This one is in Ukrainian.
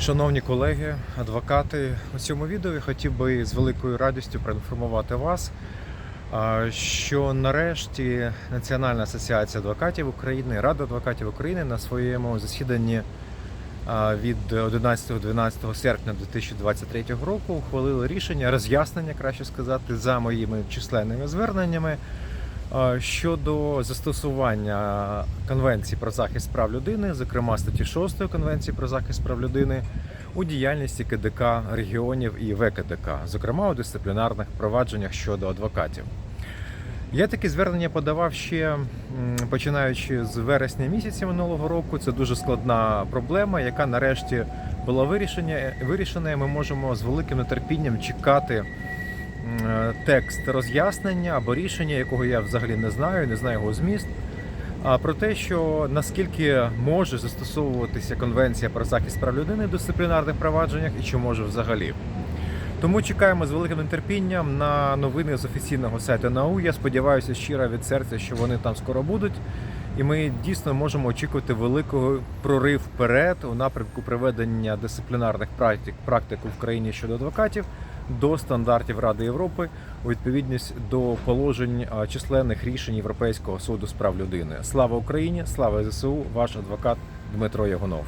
Шановні колеги, адвокати, у цьому відео я хотів би з великою радістю проінформувати вас, що нарешті Національна асоціація адвокатів України, Рада адвокатів України на своєму засіданні від 11-12 серпня 2023 року ухвалили рішення роз'яснення, краще сказати, за моїми численними зверненнями щодо застосування Конвенції про захист прав людини, зокрема статті 6 Конвенції про захист прав людини, у діяльності КДК регіонів і ВКДК, зокрема у дисциплінарних провадженнях щодо адвокатів. Я такі звернення подавав ще починаючи з вересня місяця минулого року. Це дуже складна проблема, яка нарешті була вирішення, вирішена. Ми можемо з великим нетерпінням чекати текст роз'яснення або рішення, якого я взагалі не знаю, не знаю його зміст. А про те, що наскільки може застосовуватися конвенція про захист прав людини в дисциплінарних провадженнях і чи може взагалі. Тому чекаємо з великим нетерпінням на новини з офіційного сайту НАУ. Я сподіваюся щиро від серця, що вони там скоро будуть. І ми дійсно можемо очікувати великого прорив вперед у напрямку приведення дисциплінарних практик, практик в країні щодо адвокатів до стандартів Ради Європи у відповідність до положень численних рішень Європейського суду з прав людини. Слава Україні! Слава ЗСУ! Ваш адвокат Дмитро Ягонов.